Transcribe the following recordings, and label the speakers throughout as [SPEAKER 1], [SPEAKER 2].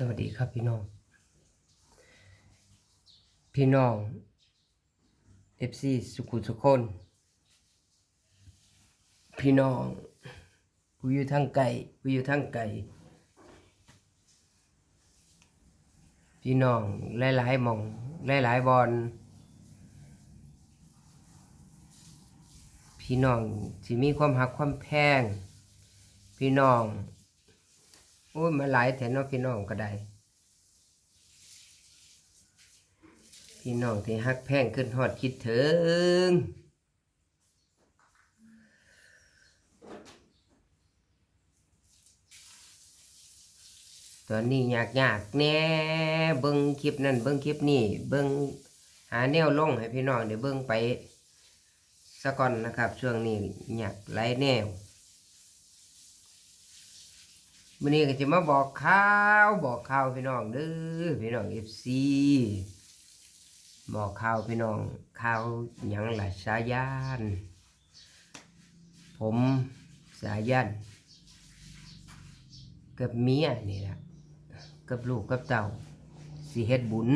[SPEAKER 1] สวัสดีครับพี่น้อง พี่น้อง FC สุขุสุคน พี่น้องผู้อยู่ทางไกลผู้อยู่ทางไกลพี่น้องหลายๆหมองหลายๆบอลพี่น้องที่มีความหักความแพง พี่น้อง โอ้ยมาหลายแถนเนาะพี่น้องก็ได้ พี่น้องที่ฮักแพงขึ้นฮอดคิดถึงตอนนี้อยากอยากแน่เบิ้งคลิปนั่นเบิ้งคลิปนี่เบิ้งหาแนวลงให้พี่น้องเดี๋ยวเบิ้งไปสะก่อนนะครับ ช่วงนี้อยากไล่แนว วันนี้ก็จะมาบอกข่าวบอกข่าวพี่น้องเด้อพี่น้องเอฟซีบอกข่าวพี่น้องข่าวยังหลายสายันผมสายันกับเมียนี่แหละกับลูกกับเต่าสิเฮ็ดบุญ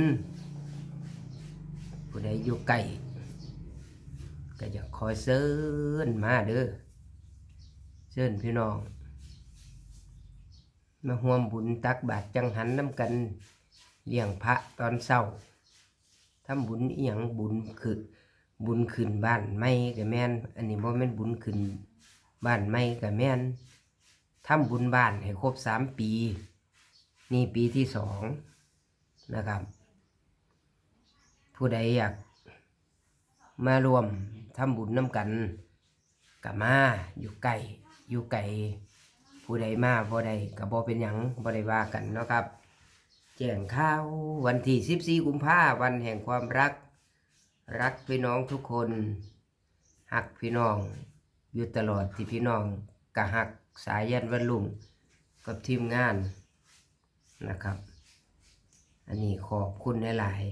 [SPEAKER 1] ผู้ใดอยู่ไกลก็จะคอยเชิญมาเด้อเชิญพี่น้อง มาห่วมบุญตักบาตรจังหันน้ำกันเลี้ยงพระตอนเช้าทำบุญอหย่างบุญคือบุญขึ้นบ้านไม่กับแม่น อันนี้บ่แม่นบุญขึ้นบ้านไม่กับแม่นทำบุญบ้านให้ครบสามปี นี่ปีที่สองนะครับ ผู้ใดอยากมารวมทำบุญน้ำกันกับมาอยู่ไกลอยู่ไกล ผู้ใดมาบ่ใดก็บ่เป็นหยังบ่ได้ว่ากันเนาะครับ แจ้งข่าววันที่14กุมภาวันแห่งความรัก รักพี่น้องทุกคนหักพี่น้อง อยู่ตลอดที่พี่น้องกะหักสายยันวันลุงกับทีมงานนะครับ อันนี้ขอบคุณหลาย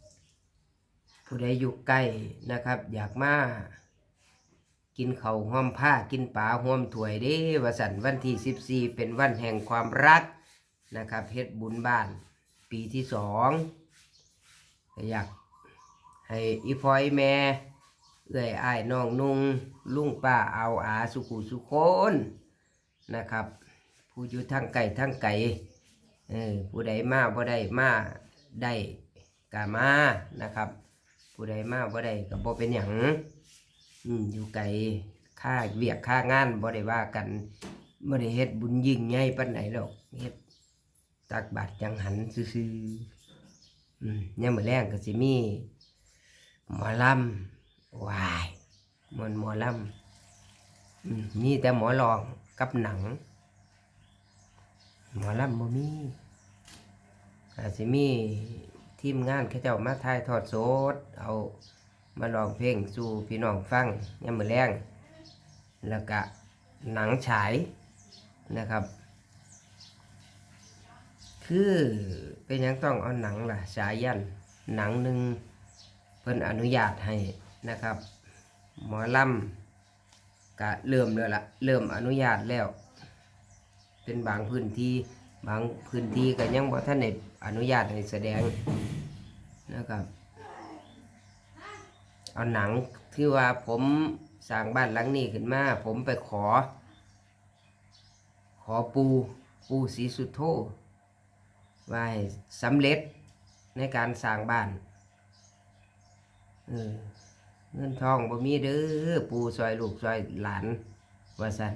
[SPEAKER 1] ๆผู้ใดอยู่ใกล้นะครับ อยากมา กินเขาห้อมผ้ากินปลาห้อมถวยเด้วสันวันที่สิบสี่เป็นวันแห่งความรักนะครับเฮ็ดบุญบ้านปีที่สองอยากให้อีพอยแม่เอื้อยอ้ายน้องนุ่งลุงป้าเอาอาสุขุสุคนนะครับ ผู้อยู่ทางไก่ทางไก่เออผู้ใดมาบ่ได้มาได้กามานะครับ ผู้ใดมาบ่ได้ก็บ่เป็นหยัง อืมอยู่ไกลค่าเวียกค่างานบ่ได้ว่ากันบ่ได้เฮ็ดบุญยิ่งใหญ่ปานไหนหรอกเฮ็ดตักบาตรจังหันซื่อๆอืมยามมื้อแรงก็สิมีหมอลำวายมวนหมอลำอืมมีแต่หมอลองกับหนัง หมอลำบ่มีอาจสิมีทีมงานเขาเจ้ามาถ่ายทอดสดเอา มาลองเพลงสู่พี่น้องฟังยามมื้อแรงแล้วก็หนังฉายนะครับ คือเป็นยังต้องเอาหนังล่ะสายยันหนังหนึ่งเพิ่นอนุญาตให้นะครับ หมอลำก็เริ่มแล้วล่ะเริ่มอนุญาตแล้ว เป็นบางพื้นที่บางพื้นที่ก็ยังบ่ท่านได้อนุญาตให้แสดงนะครับ เอาหนังที่ว่าผมสร้างบ้านหลังนี้ขึ้นมา ผมไปขอ ขอปูปูศรีสุดโธว่าให้สำเร็จในการสร้างบ้านเงินทองบ่มีเด้อปูซอยลูกซอยหลาน ว่าสัน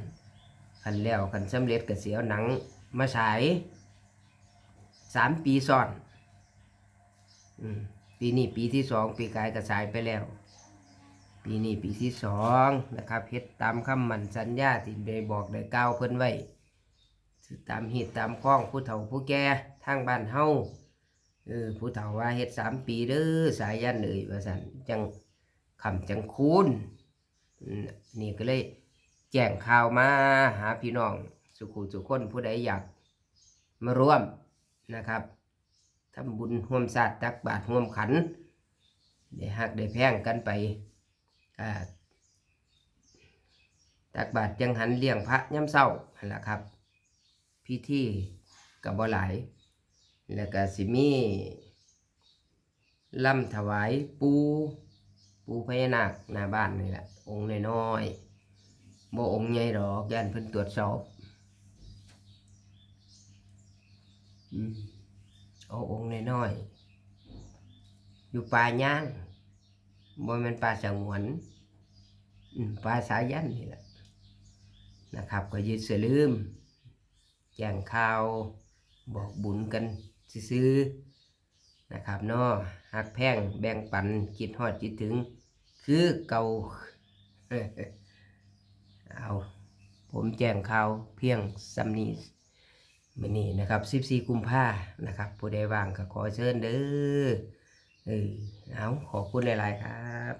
[SPEAKER 1] คันแล้วคันสำเร็จก็เสียหนังมาฉายสามปีซ้อนอปีนี้ปีที่สองปีกายกระสายไปแล้ว ปีนี้ปีที่สองนะครับเฮ็ดตามคำมั่นสัญญาที่ได้บอกได้กล่าวเพิ่นไว้ตามเหตุตามข้องผู้เฒ่าผู้แก่ทางบ้านเฮาเออผู้เฒ่าว่าเฮ็ดสามปีเด้อสายยันเอ่ยว่าซั่นจังคำจังคูณนี่ก็เลยแจ้งข่าวมาหาพี่น้องสุขุสุคนผู้ใดอยากมาร่วมนะครับทำบุญร่วมศาสตร์ตักบาตรร่วมขันได้หักได้แพงกันไป ตักบาตรจังหันเลี้ยงพระย่ำเศร้านั่นแหละครับ พิธีกับบ่หลาย แล้วก็สิมีล่ำถวายปูปูพญานาคหน้าบ้านนี่แหละ องค์น้อยๆบ่องค์ใหญ่ดอกย่านเพิ่นตรวจสอบอืมเอาองค์น้อยๆอยู่ป่าย่าง บ่แม่นป่าสงวนป่าสายันนี่แหละนะครับ ก็ยืดเสือลืมแจ้งข่าวบอกบุญกันซื้อนะครับเนาะหักแพงแบ่งปันคิดฮอดคิดถึง คือเก่าเอาผมแจ้งข่าวเพียงสำนีมื้อนี้นะครับ 14 กุมภานะครับ ผู้ใดว่างก็ขอเชิญเด้อ เออเอาขอบคุณหลาย ๆ ครับ